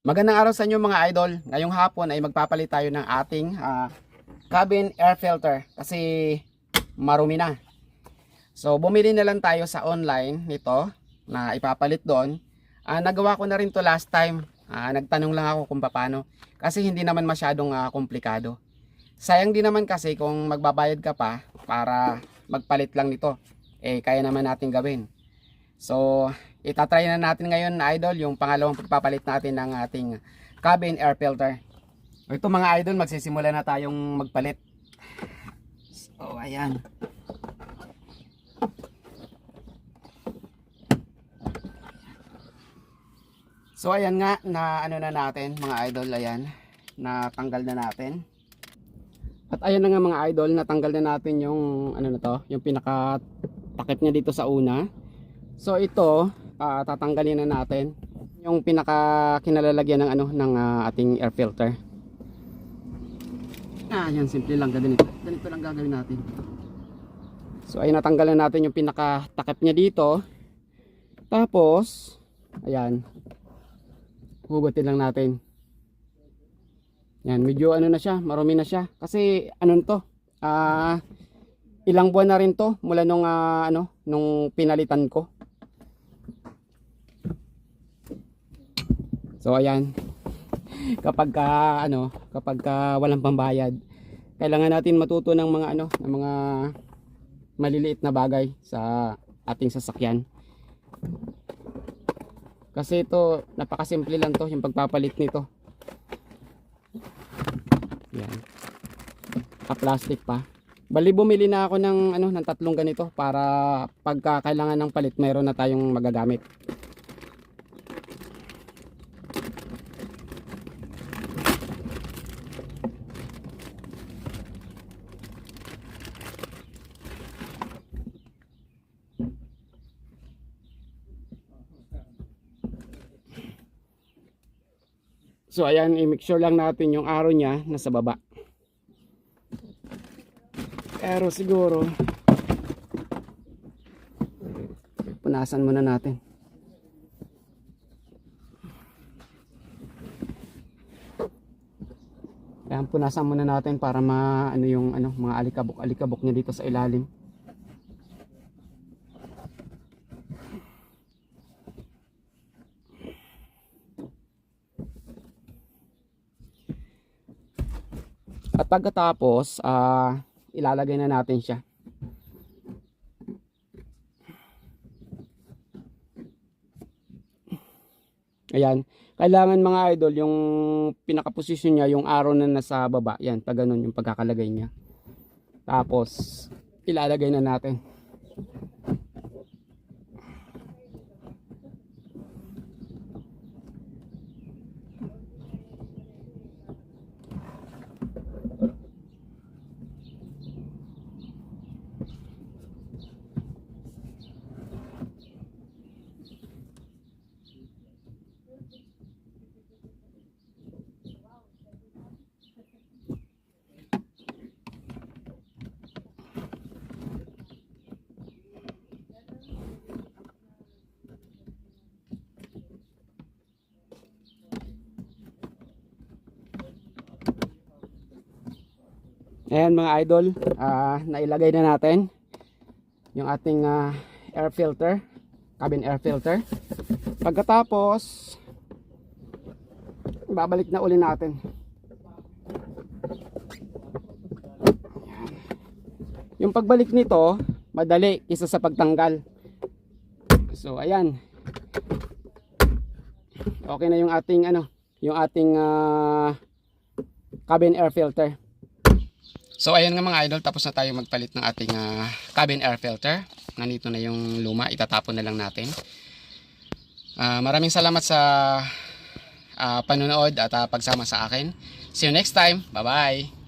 Magandang araw sa inyo mga idol. Ngayong hapon ay magpapalit tayo ng ating ah, cabin air filter kasi marumi na. So bumili na lang tayo sa online nito na ipapalit doon. Ah, nagawa ko na rin to last time. Ah, nagtanong lang ako kung paano kasi hindi naman masyadong ah, komplikado. Sayang din naman kasi kung magbabayad ka pa para magpalit lang nito. Eh kaya naman natin gawin. So, itatry na natin ngayon idol yung pangalawang pagpapalit natin ng ating cabin air filter. Ito mga idol, magsisimula na tayong magpalit. So, ayan. So, ayan nga, na ano na natin mga idol, ayan. Natanggal na natin. At ayan na nga mga idol, natanggal na natin yung ano na to, yung pinaka takip niya dito sa una. So ito, ah, tatanggalin na natin yung pinaka kinalalagyan ng ano ng ah, ating air filter. Ah, yan simple lang ganito. Ganito lang gagawin natin. So ay natanggalan natin yung pinaka takip niya dito. Tapos, ayan. Hugutin lang natin. Yan, medyo ano na siya, marumi na siya. Kasi ano to, ah ilang buwan na rin to mula nung ah, ano, nung pinalitan ko. So ayan. Kapag ka ano, kapag ka walang pambayad, kailangan natin matuto ng mga ano, ng mga maliliit na bagay sa ating sasakyan. Kasi ito, napakasimple lang to yung pagpapalit nito. Yan. Pa-plastic pa. Bali bumili na ako ng ano ng tatlong ganito para pagka kailangan ng palit, mayroon na tayong magagamit. So ayan, i-make sure lang natin yung arrow niya nasa baba. Pero siguro punasan muna natin. Ayan, punasan muna natin para ma ano yung ano mga alikabok-alikabok niya dito sa ilalim. At pagkatapos, ah ilalagay na natin siya. Ayan. Kailangan mga idol, yung pinaka-position niya, yung arrow na nasa baba. Yan, pag ganun yung pagkakalagay niya. Tapos, ilalagay na natin. Ayan mga idol, ah, nailagay na natin yung ating ah, air filter, cabin air filter. Pagkatapos, babalik na uli natin. Ayan. Yung pagbalik nito, madali isa sa pagtanggal. So ayan. Okay na yung ating ano, yung ating ah, cabin air filter. So ayan nga mga idol, tapos na tayo magpalit ng ating ah, cabin air filter. Nandito na yung luma, itatapon na lang natin. Ah, maraming salamat sa ah, panonood at ah, pagsama sa akin. See you next time. Bye-bye.